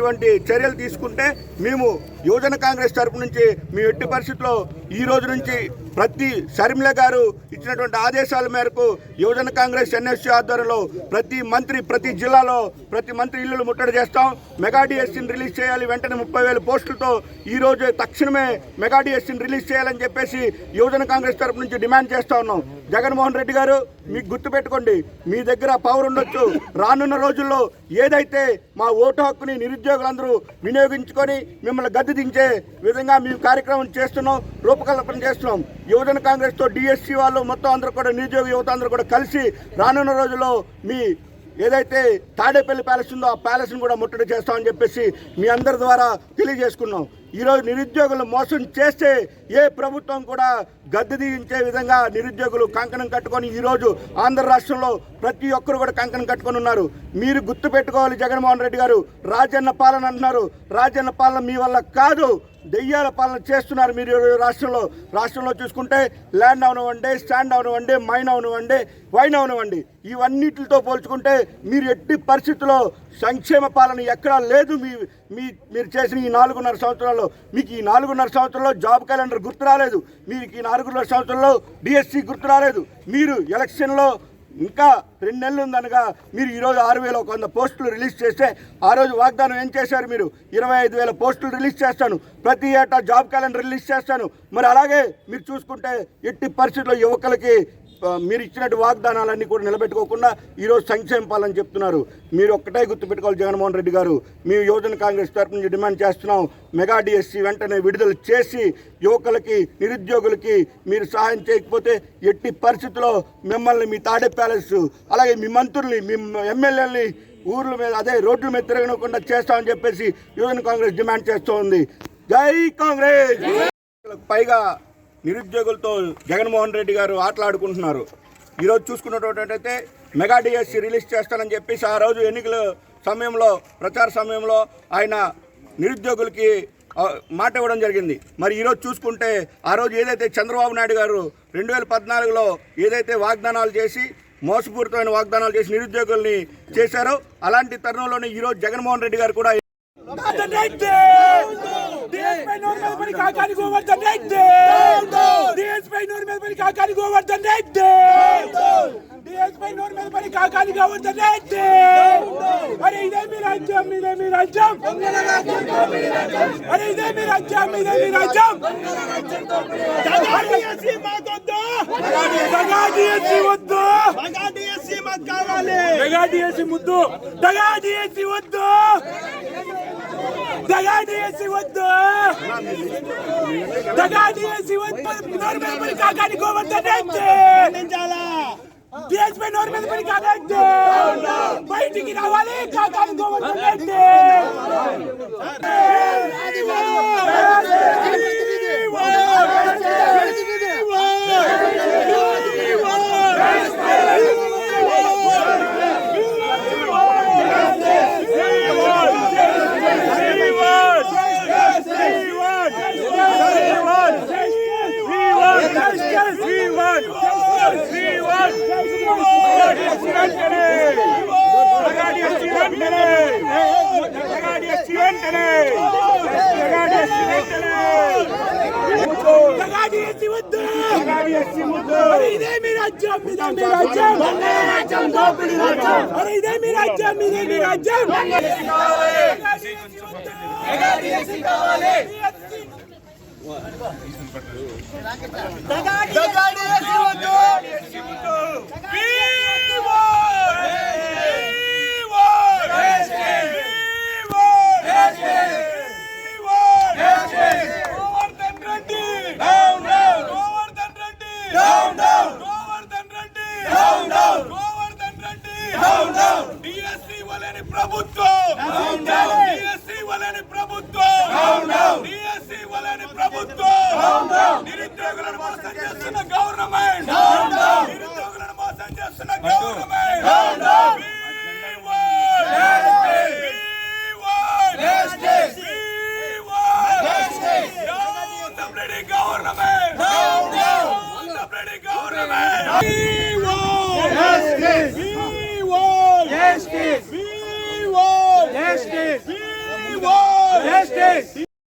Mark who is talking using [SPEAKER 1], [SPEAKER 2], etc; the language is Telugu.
[SPEAKER 1] ఇటువంటి చర్యలు తీసుకుంటే మేము యువజన కాంగ్రెస్ తరపు నుంచి మీ ఎట్టి పరిస్థితుల్లో ఈ రోజు నుంచి ప్రతి షర్మిల గారు ఇచ్చినటువంటి ఆదేశాల మేరకు యువజన కాంగ్రెస్ ఎన్ఎస్సీ ఆధ్వర్యంలో ప్రతి మంత్రి ప్రతి జిల్లాలో ప్రతి మంత్రి ఇల్లులు ముట్టడి చేస్తాం. మెగా డిఎస్సీని రిలీజ్ చేయాలి వెంటనే ముప్పై వేల పోస్టులతో ఈరోజు తక్షణమే మెగా డిఎస్సీని రిలీజ్ చేయాలని చెప్పేసి యువజన కాంగ్రెస్ తరపు నుంచి డిమాండ్ చేస్తా ఉన్నాం. జగన్మోహన్ రెడ్డి గారు మీకు గుర్తుపెట్టుకోండి మీ దగ్గర పవర్ ఉండొచ్చు. రానున్న రోజుల్లో ఏదైతే మా ఓటు హక్కుని నిరుద్యోగులందరూ వినియోగించుకొని మిమ్మల్ని గద్దె దించే విధంగా మేము కార్యక్రమం చేస్తున్నాం రూపకల్పన చేస్తున్నాం. యువజన కాంగ్రెస్తో డిఎస్సీ వాళ్ళు మొత్తం అందరూ కూడా నిరుద్యోగ యువత అందరూ కూడా కలిసి రానున్న రోజుల్లో మీ ఏదైతే తాడేపల్లి ప్యాలెస్ ఉందో ఆ ప్యాలెస్ను కూడా ముట్టడి చేస్తామని చెప్పేసి మీ అందరి ద్వారా తెలియజేసుకున్నాం. ఈరోజు నిరుద్యోగులు మోసం చేస్తే ఏ ప్రభుత్వం కూడా గద్దె దించే విధంగా నిరుద్యోగులు కంకణం కట్టుకొని ఈరోజు ఆంధ్ర రాష్ట్రంలో ప్రతి ఒక్కరు కూడా కంకణం కట్టుకొని ఉన్నారు. మీరు గుర్తుపెట్టుకోవాలి జగన్మోహన్ రెడ్డి గారు. రాజన్న పాలన అంటున్నారు. రాజన్న పాలన మీ వల్ల కాదు. దెయ్యాల పాలన చేస్తున్నారు మీరు ఈ రాష్ట్రంలో. రాష్ట్రంలో చూసుకుంటే ల్యాండ్ అవనివ్వండి స్టాండ్ అవనివ్వండి మైన్ అవనివ్వండి వైన్ అవనివ్వండి ఇవన్నిటితో పోల్చుకుంటే మీరు ఎట్టి పరిస్థితుల్లో సంక్షేమ పాలన ఎక్కడా లేదు. మీ మీ మీరు చేసిన ఈ నాలుగున్నర సంవత్సరాలు సంవత్సరాల్లో మీకు ఈ నాలుగున్నర సంవత్సరంలో జాబ్ క్యాలెండర్ గుర్తు రాలేదు. మీకు ఈ నాలుగున్నర సంవత్సరంలో డిఎస్సి గుర్తు రాలేదు. మీరు ఎలక్షన్లో ఇంకా రెండు నెలలు ఉందనగా మీరు ఈరోజు ఆరు వేల ఒక వంద పోస్టులు రిలీజ్ చేస్తే ఆ రోజు వాగ్దానం ఏం చేశారు మీరు? ఇరవై ఐదు వేల పోస్టులు రిలీజ్ చేస్తాను. ప్రతి ఏటా జాబ్ క్యాలెండర్ రిలీజ్ చేస్తాను. మరి అలాగే మీరు చూసుకుంటే ఎట్టి పరిస్థితుల్లో యువకులకి మీరు ఇచ్చినట్టు వాగ్దానాలన్నీ కూడా నిలబెట్టుకోకుండా ఈరోజు సంక్షేమ పాలన చెప్తున్నారు. మీరు ఒక్కటే గుర్తుపెట్టుకోవాలి జగన్మోహన్ రెడ్డి గారు. మేము యువజన కాంగ్రెస్ తరపు నుంచి డిమాండ్ చేస్తున్నాం. మెగా డిఎస్సి వెంటనే విడుదల చేసి యువకులకి నిరుద్యోగులకి మీరు సహాయం చేయకపోతే ఎట్టి పరిస్థితుల్లో మిమ్మల్ని మీ తాడే ప్యాలెస్ అలాగే మీ మంత్రుల్ని మీ ఎమ్మెల్యేలని ఊర్ల మీద అదే రోడ్ల మీద తిరగనకుండా చేస్తామని చెప్పేసి యువజన కాంగ్రెస్ డిమాండ్ చేస్తూ ఉంది జై కాంగ్రెస్! పైగా నిరుద్యోగులతో జగన్మోహన్ రెడ్డి గారు ఆటలాడుకుంటున్నారు. ఈరోజు చూసుకున్నటువంటి మెగా డిఎస్సి రిలీజ్ చేస్తానని చెప్పేసి ఆ రోజు ఎన్నికల సమయంలో ప్రచార సమయంలో ఆయన నిరుద్యోగులకి మాట ఇవ్వడం జరిగింది. మరి ఈరోజు చూసుకుంటే ఆ రోజు ఏదైతే చంద్రబాబు నాయుడు గారు రెండు వేల పద్నాలుగులో ఏదైతే వాగ్దానాలు చేసి మోసపూరితమైన వాగ్దానాలు చేసి నిరుద్యోగుల్ని చేశారో అలాంటి తరుణంలోనే ఈరోజు జగన్మోహన్ రెడ్డి గారు కూడా
[SPEAKER 2] డిఎస్పై నోరు మీద పడి కాకాని గోవర్ధన్ రెడ్డి. డిఎస్పై నోరు మీద పడి కాకాని గోవర్ధన్ రెడ్డి. డిఎస్పై నోరు మీద పడి కాకాని గోవర్ధన్ రెడ్డి. అరే ఇదే మీ రాజ్యం ఇదే మీ రాజ్యం. అరే ఇదే మీ రాజ్యం ఇదే మీ రాజ్యం. మాకొద్దు వద్దు.
[SPEAKER 3] డిఎస్సి కావాలి.
[SPEAKER 2] ముద్దు. దగాడిఎస్సి వద్దు. దగాడిఎస్సి వద్దు. దగాడిఎస్సి వద్దు. నోరు మీద పడి కాకాని గోవర్ధన్ రెడ్డి
[SPEAKER 3] అందించాలా
[SPEAKER 2] డిఎస్పీ నోరు మీద పడి కాదండి బయటికి రావాలి కాకాని గోవర్ధన్ రెడ్డి దగాడిఎస్సి
[SPEAKER 3] డిఎస్సి
[SPEAKER 2] వలని ప్రభుత్వం నిరుద్యోగులను మోసం చేస్తున్న గవర్నమెంట్ నిరుద్యోగులను మోసం చేస్తున్న government Government! No, no! The British government! We want justice! We want justice! We want justice! We more justice.